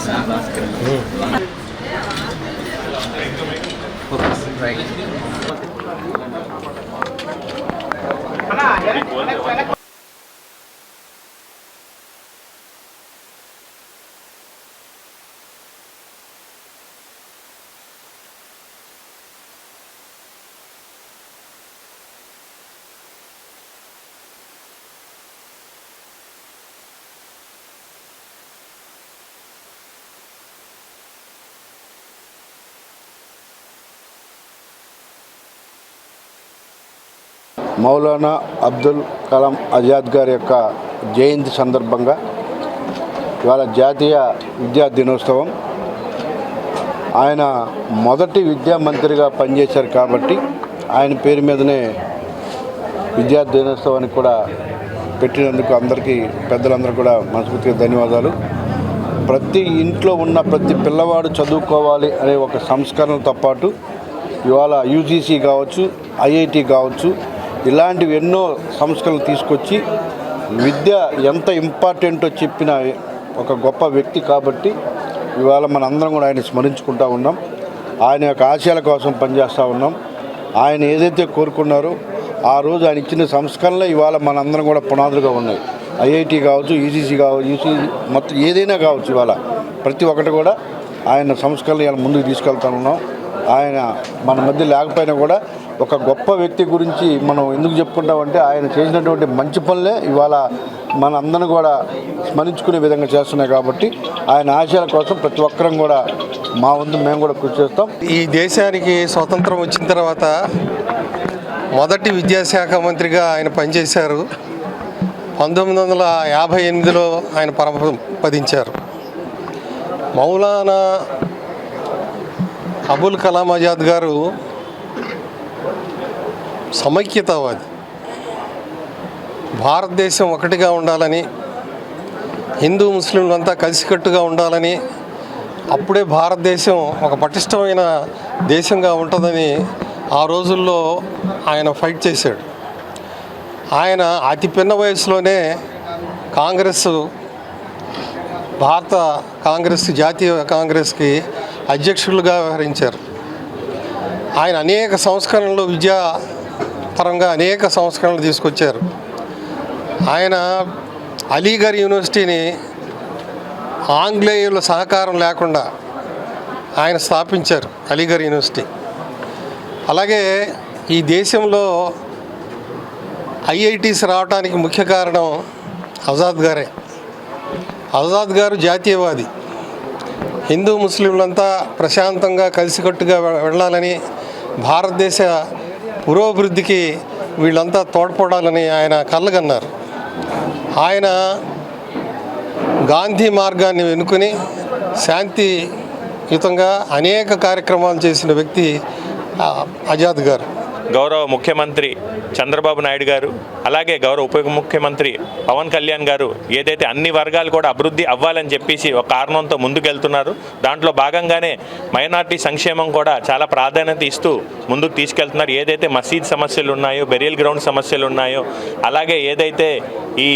Starbucks వచ్చింది భాస్కర్ మౌలానా అబ్దుల్ కలాం ఆజాద్ గారి యొక్క జయంతి సందర్భంగా ఇవాళ జాతీయ విద్యా దినోత్సవం. ఆయన మొదటి విద్యా మంత్రిగా పనిచేశారు కాబట్టి ఆయన పేరు మీదనే విద్యా దినోత్సవానికి కూడా పెట్టినందుకు అందరికీ పెద్దలందరూ కూడా మనస్ఫూర్తిగా ధన్యవాదాలు. ప్రతి ఇంట్లో ఉన్న ప్రతి పిల్లవాడు చదువుకోవాలి అనే ఒక సంస్కరణతో పాటు ఇవాళ యూజీసీ కావచ్చు ఐఐటి కావచ్చు ఇలాంటివి ఎన్నో సంస్కరణలు తీసుకొచ్చి విద్య ఎంత ఇంపార్టెంటో చెప్పిన ఒక గొప్ప వ్యక్తి కాబట్టి ఇవాళ మనందరం కూడా ఆయన స్మరించుకుంటూ ఉన్నాం. ఆయన యొక్క ఆశయాల కోసం పనిచేస్తూ ఉన్నాం. ఆయన ఏదైతే కోరుకున్నారో ఆ రోజు ఆయన ఇచ్చిన సంస్కరణలే ఇవాళ మనందరం కూడా పునాదులుగా ఉన్నాయి. ఐఐటి కావచ్చు ఈసీసీ కావచ్చు యూసీ మొత్తం ఏదైనా కావచ్చు ఇవాళ. ప్రతి ఒక్కటి కూడా ఆయన సంస్కరణలు ఇవాళ ముందుకు తీసుకెళ్తా ఉన్నాం. ఆయన మన మధ్య లేకపోయినా కూడా ఒక గొప్ప వ్యక్తి గురించి మనం ఎందుకు చెప్పుకుంటామంటే ఆయన చేసినటువంటి మంచి పనులే ఇవాళ మన అందరం కూడా స్మరించుకునే విధంగా చేస్తున్నాయి కాబట్టి ఆయన ఆశయాల కోసం ప్రతి ఒక్కరం కూడా మా వంతు మేము కూడా కృషి చేస్తాం. ఈ దేశానికి స్వతంత్రం వచ్చిన తర్వాత మొదటి విద్యాశాఖ మంత్రిగా ఆయన పనిచేశారు. పంతొమ్మిది వందల యాభై ఎనిమిదిలో ఆయన పరపదించారు మౌలానా అబుల్ కలాం ఆజాద్ గారు సమైక్యతావాది. భారతదేశం ఒకటిగా ఉండాలని హిందూ ముస్లింలంతా కలిసికట్టుగా ఉండాలని అప్పుడే భారతదేశం ఒక పటిష్టమైన దేశంగా ఉంటుందని ఆ రోజుల్లో ఆయన ఫైట్ చేశాడు. ఆయన అతి పిన్న వయసులోనే కాంగ్రెస్ భారత కాంగ్రెస్ జాతీయ కాంగ్రెస్కి అధ్యక్షులుగా వ్యవహరించారు. ఆయన అనేక సంస్కరణలు విద్యా పరంగా అనేక సంస్కరణలు తీసుకొచ్చారు. ఆయన అలీగర్ యూనివర్సిటీని ఆంగ్లేయుల సహకారం లేకుండా ఆయన స్థాపించారు అలీగర్ యూనివర్సిటీ. అలాగే ఈ దేశంలో ఐఐటీస్ రావడానికి ముఖ్య కారణం ఆజాద్ గారే. ఆజాద్ గారు జాతీయవాది. హిందూ ముస్లింలంతా ప్రశాంతంగా కలిసికట్టుగా వెళ్ళాలని భారతదేశ పురోభివృద్ధికి వీళ్ళంతా తోడ్పడాలని ఆయన కళ్ళగన్నారు. ఆయన గాంధీ మార్గాన్ని వెనుకొని శాంతియుతంగా అనేక కార్యక్రమాలు చేసిన వ్యక్తి ఆజాద్ గారు. గౌరవ ముఖ్యమంత్రి చంద్రబాబు నాయుడు గారు అలాగే గౌరవ ఉప ముఖ్యమంత్రి పవన్ కళ్యాణ్ గారు ఏదైతే అన్ని వర్గాలు కూడా అభివృద్ధి అవ్వాలని చెప్పేసి ఒక కారణంతో ముందుకెళ్తున్నారు. దాంట్లో భాగంగానే మైనార్టీ సంక్షేమం కూడా చాలా ప్రాధాన్యత ఇస్తూ ముందుకు తీసుకెళ్తున్నారు. ఏదైతే మసీద్ సమస్యలు ఉన్నాయో బెరియల్ గ్రౌండ్ సమస్యలు ఉన్నాయో అలాగే ఏదైతే ఈ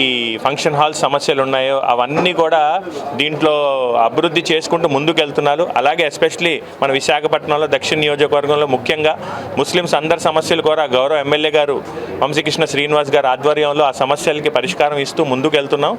ఫంక్షన్ హాల్ సమస్యలు ఉన్నాయో అవన్నీ కూడా దీంట్లో అభివృద్ధి చేసుకుంటూ ముందుకెళ్తున్నారు. అలాగే ఎస్పెషలీ మన విశాఖపట్నంలో దక్షిణ నియోజకవర్గంలో ముఖ్యంగా ముస్లిమ్స్ అందరి సమస్య సమస్యలు కూడా గౌరవ ఎమ్మెల్యే గారు వంశీకృష్ణ శ్రీనివాస్ గారు ఆధ్వర్యంలో ఆ సమస్యలకి పరిష్కారం ఇస్తూ ముందుకెళ్తున్నాం.